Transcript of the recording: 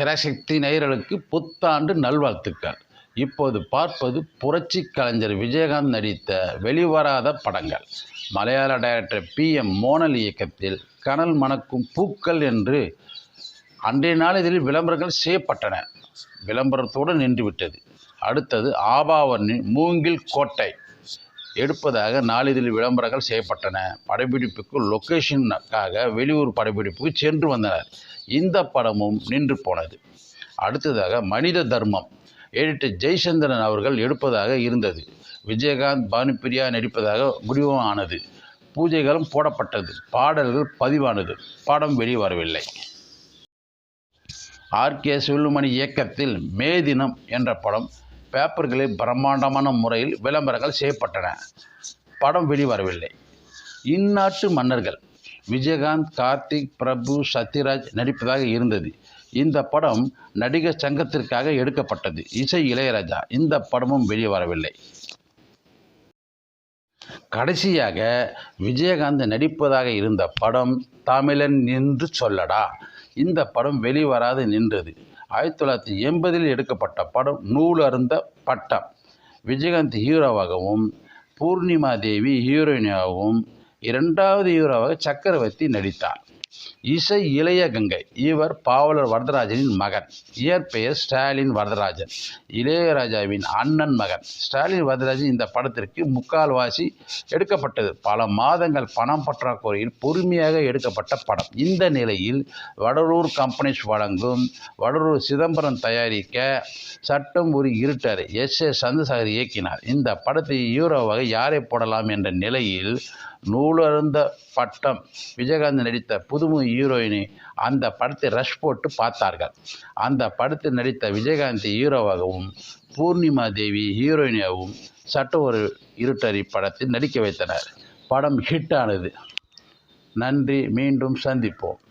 திரசக்தி நேயர்களுக்கு புத்தாண்டு நல்வாழ்த்துக்கள். இப்போது பார்ப்பது புரட்சி கலைஞர் விஜயகாந்த் நடித்த வெளிவராத படங்கள். மலையாள டைரக்டர் பி எம் மோனல் இயக்கத்தில் கனல் மணக்கும் பூக்கள் என்று அன்றைய நாள் இதில் விளம்பரங்கள் செய்யப்பட்டன. விளம்பரத்தோடு நின்றுவிட்டது. அடுத்தது ஆபாவர்ணி மூங்கில் கோட்டை. எடுப்பதாக நாளிதழில் விளம்பரங்கள் செய்யப்பட்டன. படப்பிடிப்புக்கு லொக்கேஷனுக்காக வெளியூர் படப்பிடிப்புக்கு சென்று வந்தனர். இந்த படமும் நின்று போனது. அடுத்ததாக மனித தர்மம். எடிட்டர் ஜெய்சந்திரன் அவர்கள் எடுப்பதாக இருந்தது. விஜயகாந்த் பானுப்பிரியா நடிப்பதாக முடிவும் ஆனது பூஜைகளும் போடப்பட்டது. பாடல்கள் பதிவானது. படம் வெளிவரவில்லை. ஆர்கே சுல்லுமணி இயக்கத்தில் மே தினம் என்ற படம் பேப்பர்களில் பிரம்மாண்டமான முறையில் விளம்பரங்கள் செய்யப்பட்டன. படம் வெளிவரவில்லை. இந்நாட்டு மன்னர்கள் விஜயகாந்த் கார்த்திக் பிரபு சத்யராஜ் நடிப்பதாக இருந்தது. இந்த படம் நடிகர் சங்கத்திற்காக எடுக்கப்பட்டது. இசை இளையராஜா இந்த படமும் வெளிவரவில்லை. கடைசியாக விஜயகாந்த் நடிப்பதாக இருந்த படம் தமிழன் நின்று சொல்லடா. இந்த படம் வெளிவராது நின்றது. ஆயிரத்தி தொள்ளாயிரத்தி எண்பதில் எடுக்கப்பட்ட படம் நூல் அருந்த பட்டம். விஜயகாந்த் ஹீரோவாகவும் பூர்ணிமா தேவி ஹீரோயினாகவும் இரண்டாவது ஹீரோவாக சக்கரவர்த்தி நடித்தார். இசை இளைய கங்கை. இவர் பாவலர் வரதராஜனின் மகன். இயற்பெயர் ஸ்டாலின் வரதராஜன். இளையராஜாவின் அண்ணன் மகன். ஸ்டாலின் வரதராஜன் இந்த படத்திற்கு முக்கால்வாசி எடுக்கப்பட்டது. பல மாதங்கள் பணம் பற்றாக்குறையில் பொறுமையாக எடுக்கப்பட்ட படம். இந்த நிலையில் வடலூர் கம்பெனிஸ் வழங்கும் வடலூர் சிதம்பரம் தயாரிக்க சட்டம் ஒரு இருட்டார் எஸ். ஏ. சந்தசாகர் இயக்கினார். இந்த படத்தை ஹீரோவாக யாரை போடலாம் என்ற நிலையில் நூலருந்த பட்டம் விஜயகாந்த் நடித்த புது புதுமு ஹீரோயினி அந்த படத்தை ரஷ் போட்டு பார்த்தார்கள். அந்த படத்தில் நடித்த விஜயகாந்த் ஹீரோவாகவும் பூர்ணிமா தேவி ஹீரோயினியாகவும் சட்ட ஒரு இருட்டறி படத்தில் நடிக்க வைத்தனர். படம் ஹிட் ஆனது. நன்றி மீண்டும் சந்திப்போம்.